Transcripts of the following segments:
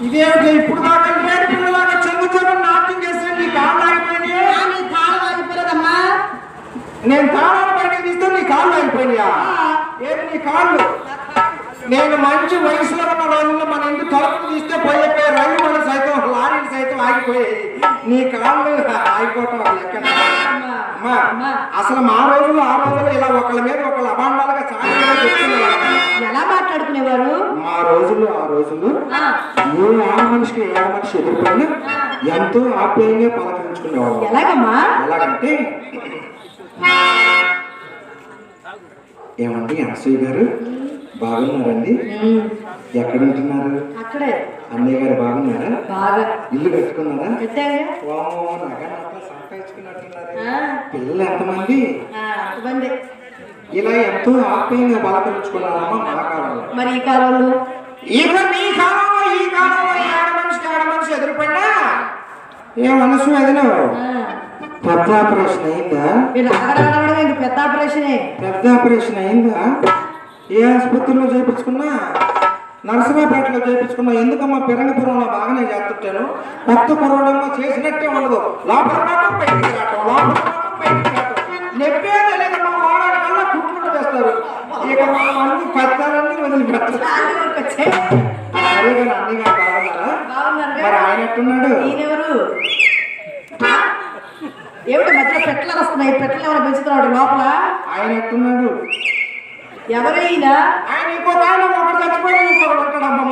ఇదేమిటి ఇప్పుడు దాకా పిల్లలాగా చెంగు చెంగు నాట్యం చేస్తే నీ కాళ్ళు ఆగిపోయినాయి. నీ కాలం ఆగిపోలేదమ్మా నేను బయటకు తీస్తే నీ కాళ్ళు ఆగిపోయినాయా? ఏంటి నీ కాళ్ళు? నేను మంచి వయసులో ఉన్న రోజుల్లో మన ఇంటి తలుపు తీస్తే పోయిపోయి రైలు మన సైతం లారీలు సైతం ఆగిపోయాయి నీ కాళ్ళు ఆగిపోవటం ఎక్కడ? అమ్మా అసలు మా రోజుల్లో ఆ రోజుల్లో ఇలా ఒకళ్ళ మీద ఒకళ్ళ అభాండాలుగా చాలా ఎలా మాట్లాడుకునేవారు? మా రోజుల్లో ఆ రోజుల్లో ఆ, ఏ ఆడ మనిషికి ఏ మనిషి ఎదుర్కొని ఎంతో ఆప్యాయంగా పలకరించుకునేవాళ్ళం. ఎలాగమ్మా? ఎలాగంటే ఏమండి అనసూయ గారు? బాగున్నారండి? ఎక్కడ ఉంటున్నారు అక్కడే. అన్నయ్య గారు బాగున్నారా? బాగా. ఇల్లు కట్టుకున్నారా? పిల్లలు ఎంతమంది? ఇలా ఎంతో ఆప్యాయంగా పలకరించుకున్నారమ్మా మా కాలంలో? మరి ఈ కాలంలో? ఇక మీ కాలంలో ఈ కాలంలో ఆడ మనిషికి ఆడ మనిషి ఎదురుపడినా ఏ మనసు ఎదినావు ఆ, పెద్ద ఆపరేషన్ అయిందా? అడగడగడగడం ఇంక పెద్ద ఆపరేషనే పెద్ద ఆపరేషన్ అయిందా? ఏ ఆసుపత్రిలో చేయించుకున్నా నరసరాపేటలో చేయించుకున్నా ఎందుకమ్మా పిరంగపురంలో బాగానే చేస్తుంటాను కొత్త కుర్రోడమ్మా చేసినట్టే ఉండదు. లోపల రావటం బయటికి రావటం లోపల బయటికి కుట్లు వేస్తారు ఇక మా మంది పెద్దాలన్నీ వచ్చాయి సరే కానీ అన్ని బాగున్నారు మరి ఆయన ఎట్టున్నాడు ఈయనెవరు ఏమిటి మధ్యలో పెట్టలు వస్తున్నాయి పెట్టలు ఎవరు పెంచుతున్నాడు లోపల? ఆయన ఎట్టున్నాడు ఎవరు ఈయన ఆయన ఇంకొక ఆయన ఒకటి ఇంకొకటి ఉంటాడమ్మా?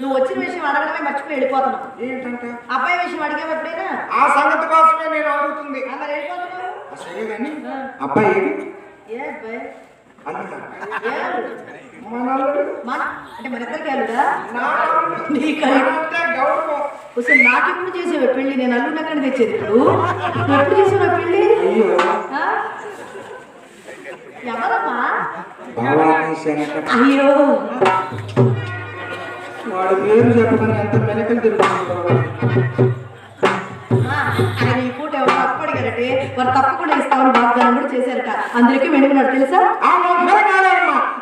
నువ్వు వచ్చిన విషయం అడగడమే మర్చిపోయి వెళ్ళిపోతున్నావు. ఏంటంటే? అబ్బాయి విషయం అడిగేవి ఎప్పుడైనా? ఆ సంగతి కోసమే నేను అడుగుతుంది. వెళ్ళిపోతున్నావు. అబ్బాయి? ఏ అబ్బాయి? అంటే మన ఇద్దరికి అల్లుడా? అసలు నాకు ఎప్పుడు చేసేవా పెళ్ళి నేను అల్లుడు ఎక్కడ తెచ్చేది ఇప్పుడు. ఎప్పుడు చేసావా పెళ్ళి? ఎవరమ్మా? అయ్యో. వాడు పేరు ఎంత మెనకలు ఆయన ఈ పూట ఎవరు తప్పు అడిగారంటే వారు తప్పకుండా ఇస్తామని వాగ్దానం కూడా చేశారట. అందరికీ వెనుకున్నాడు తెలుసా?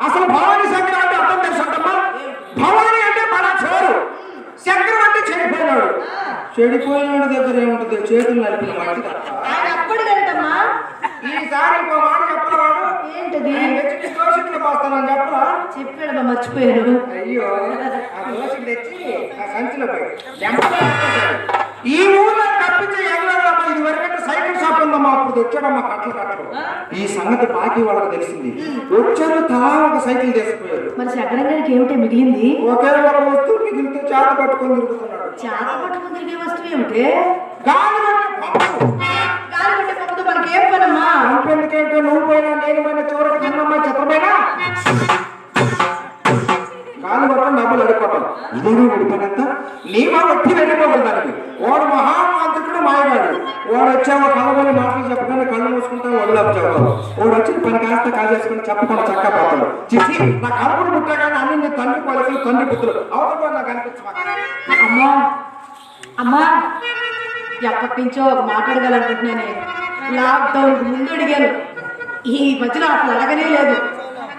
అసలు భవానీ శంకర్ అంటే అర్థం తెలుసమ్మా భవానీ అంటే మన చోరు శంకరం అంటే చెడిపోయినాడు చెడిపోయినాడు దగ్గర ఏముంటుంది? చేతులు నలిపిన అడిగారటమ్మా ఈసారి ఇంకో మాట ఏంటది? తెచ్చి పోస్తానని చెప్పాడమ్మా మర్చిపోయాను. అయ్యో ఆ దోషుడు తెచ్చి ఆ సంచిలో పోయి. ఈ ఊర్లో తప్పించే ఇది వరకంటే సైకిల్ షాప్ ఉందమ్మా అప్పుడు తెచ్చాడమ్మా కట్టలు కట్టలు. ఈ సంగతి బాకీ వాళ్ళకి తెలిసింది. వచ్చారు తలా ఒక సైకిల్ తీసుకుపోయారు. మరి శంకరంగారికి ఏమిటే మిగిలింది? ఒకే ఒక వస్తువు మిగిలితే చేత పట్టుకొని తిరుగుతున్నాడు. చాలా పట్టుకుని తిరిగే వస్తువు ఏమిటి? గాలి. గాలి పట్టే మనకి ఏం పనమ్మా? పంపు ఎందుకంటే నువ్వు పోయినా నేను పోయినా చివరికి చిన్నమ్మ చిత్రమైనా? గాలి పట్టడం డబ్బులు అడుక్కోవటం. ఇదేనా విడిపోయినంత ఒట్టి వెళ్ళిపోగలరు వచ్చావా కలవని మాటలు చెప్పకుండా కళ్ళు మూసుకుంటావు ఒళ్ళు చెప్తావు వాడు వచ్చిన పని కాస్త కాజేసుకుని చెప్పకుండా చక్క పోతాడు. చేసి నా కలపడు పుట్టగానే అన్ని నీ తండ్రి పోలీసులు తండ్రి పుత్రులు అవతల నాకు అనిపించమా? అమ్మా. అమ్మా. ఎప్పటి నుంచో ఒక మాట్లాడగలనుకుంటున్నానే లాక్డౌన్ ముందు అడిగాను. ఈ మధ్యలో అసలు అడగనే లేదు.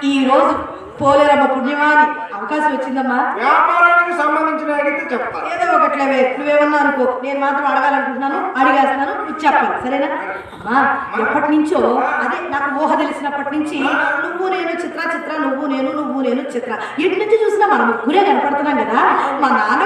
ఈ రోజు పోలేరమ్మ పుణ్యమాని అవకాశం వచ్చిందమ్మా? వ్యాపారానికి సంబంధించిన అడిగితే చెప్తా ఏదో ఒకట్లేవే నువ్వేమన్నా అనుకో నేను మాత్రం అడగాలనుకుంటున్నాను అడిగేస్తున్నాను నువ్వు చెప్పాలి సరేనా? అమ్మా ఎప్పటి నుంచో అదే నాకు ఊహ తెలిసినప్పటి నుంచి నువ్వు నేను చిత్ర చిత్ర నువ్వు నేను నువ్వు నేను చిత్ర. ఎటు నుంచి చూసినా మనం ముగ్గురే కనపడుతున్నాం కదా. మా నాన్నగారు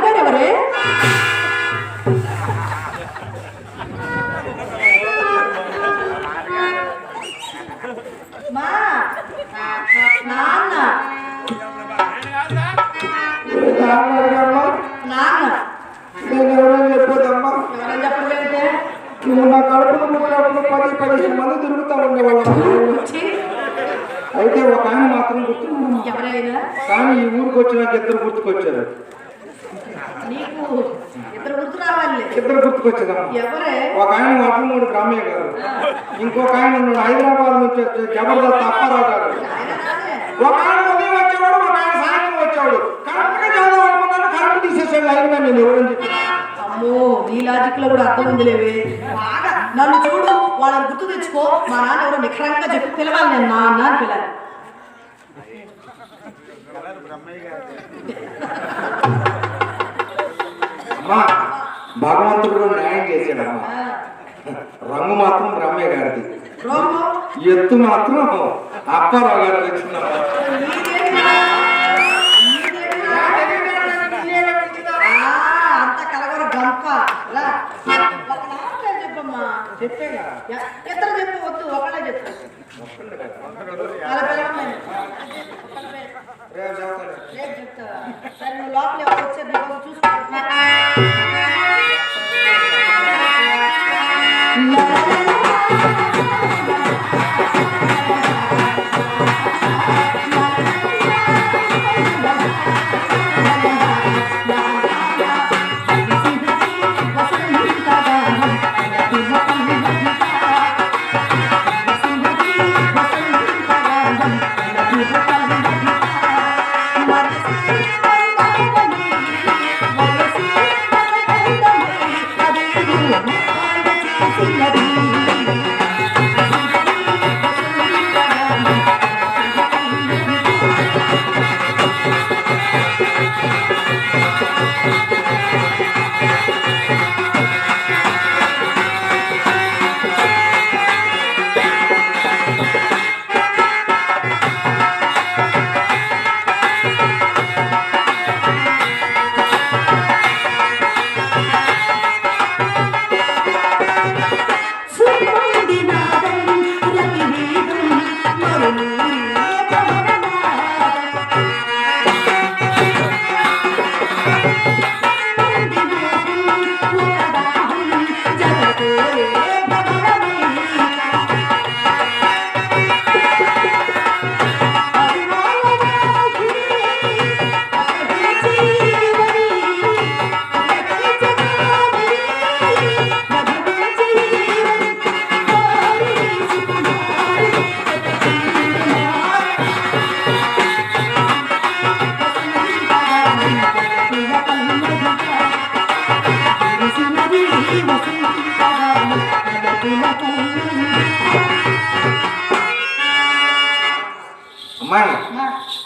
నువ్వు నా పది పదిహేను మంది తిరుగుతూ ఉండేవాళ్ళం వచ్చి అయితే ఒక ఆయన మాత్రం గుర్తు ఎవరైనా కానీ ఈ ఊరికి వచ్చినాక ఇద్దరు గుర్తుకొచ్చారు నీకు ఇద్దరు గుర్తు రావాలి ఇద్దరు గుర్తుకొచ్చారమ్మా ఎవరే ఒక ఆయన వడ్లమూడి బ్రహ్మయ్య గారు ఇంకొక ఆయన ఉన్నాడు హైదరాబాద్ నుంచి వచ్చే జబర్దస్త్ అప్పారావు గారు ఒక ఆయన ఉదయం వచ్చేవాడు ఒక ఆయన సాయంత్రం వచ్చేవాడు కరెక్ట్గా చదువు అనుకున్నాను కరెంట్ తీసేసాడు లైన్గా నేను ఎవరని చెప్పి అమ్మో నీ లాజిక్లో కూడా అర్థం ఉందిలేవే. బాగా నన్ను చూడు వాళ్ళని గుర్తు తెచ్చుకో. మా నాన్న ఎవరో నిఖరంగా చెప్పి పిలవాలి నేను నా అన్న అని అమ్మా భగవంతుడు న్యాయం చేశాడమ్మా. రంగు మాత్రం బ్రహ్మయ్య గారిది. ఎత్తు మాత్రం అప్పారావు గారికి వచ్చిందమ్మా. చెప్పమ్మా కదా ఎ- சிலதி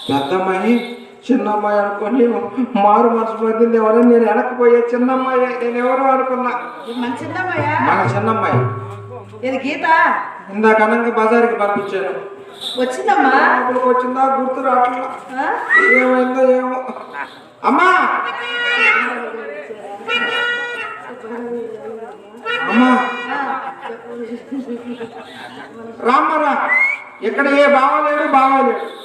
పెద్ద అమ్మాయి చిన్న అమ్మాయి అనుకొని మారు మనసు పొందింది ఎవరో? నేను వెనక్కిపోయే చిన్న అమ్మాయి నేను ఎవరో అనుకున్నా? మన చిన్నమ్మయ్యా మన చిన్న అమ్మాయి ఇది గీత? ఇందాక అనంగా బజార్కి పంపించాను. వచ్చిందమ్మా? లోపలికి వచ్చిందా? గుర్తు రావట్లా? ఆ? ఏమైందో ఏమో. అమ్మా! అమ్మా! రామ్మరా ఇక్కడ ఏ బావలేడు బావలేడు. అమ్మా అమ్మా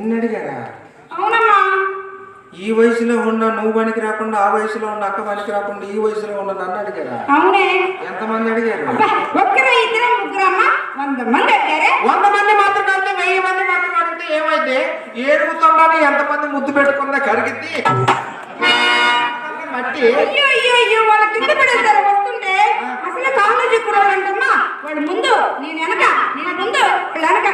నిన్నడిగారా? అవునమ్మా. ఈ వయసులో ఉన్న నువ్వు పనికి రాకుండా ఆ వయసులో ఉన్న అక్క పనికి రాకుండా ఈ వయసులో ఉన్న నన్ను అడిగారా? అవునే. ఎంతమంది అడిగారు? ఒక్కరు ఇద్దరు ముగ్గురు అమ్మ. వంద మంది అడిగారు. వంద మంది మాత్రం కలిపి వెయ్యి మంది మాత్రం అడిగితే ఏమైతే ఏడుగుతున్నాను ఎంతమంది ముద్దు పెట్టుకుందా కరిగిద్ది. మట్టి. అయ్యో అయ్యో అయ్యో వాళ్ళ కింద పడేస్తారు వస్తుంటే. అసలు కాలేజీ కూడా అంటమ్మా ముందు నేను వెనక నేను ముందు వాళ్ళు వెనక.